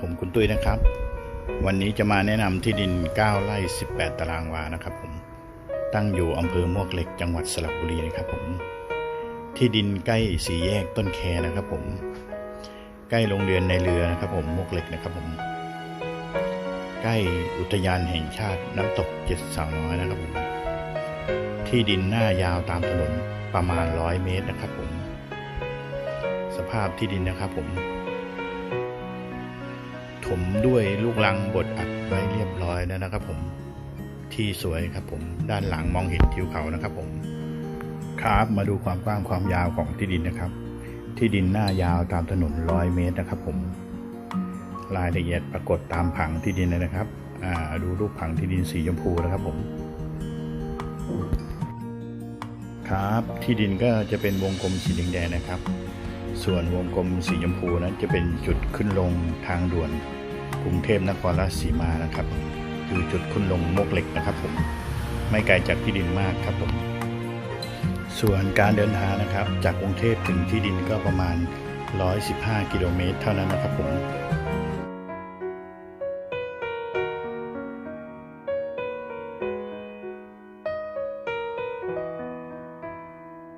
ผมคุณตุ้ยนะครับ วันนี้จะมาแนะนำที่ดิน 9ไร่18 ตารางวานะครับผมตั้งอยู่อำเภอมวกเหล็กจังหวัดสระบุรีนะครับผม ที่ดินใกล้สี่แยกต้นแคนะครับผม ใกล้โรงเรียนในเรือนะครับผมมวกเหล็กนะครับผม ใกล้อุทยานแห่งชาติน้ำตกเจ็ดสาวน้อยนะครับผม ที่ดินหน้ายาวตามถนนประมาณร้อยเมตรนะครับผม สภาพที่ดินนะครับผม ถมด้วยลูกลังบดอัดไว้เรียบร้อยแล้วนะครับ ผมที่สวยครับ ผมด้านหลังมองเห็นทิวเขานะครับ ผม ครับมาดูความกว้างความยาวของที่ดินนะครับ ที่ดินหน้ายาวตามถนนร้อยเมตรนะครับ ผม รายละเอียดปรากฏตามผังที่ดินเลยนะครับอ่าดูรูปผังที่ดินสีชมพูนะครับ ผม ครับที่ดินก็จะเป็นวงกลมสีแดงๆนะครับ ส่วนวงกลมสีชมพูนั้นจะเป็นจุดขึ้นลงทางด่วนกรุงเทพนครราชสีมานะครับ คือจุดขึ้นลงมกเหล็กนะครับผมไม่ไกลจากที่ดินมากครับผมส่วนการเดินทางนะครับ จากกรุงเทพถึงที่ดินก็ประมาณ 115 กิโลเมตรเท่านั้นนะครับผม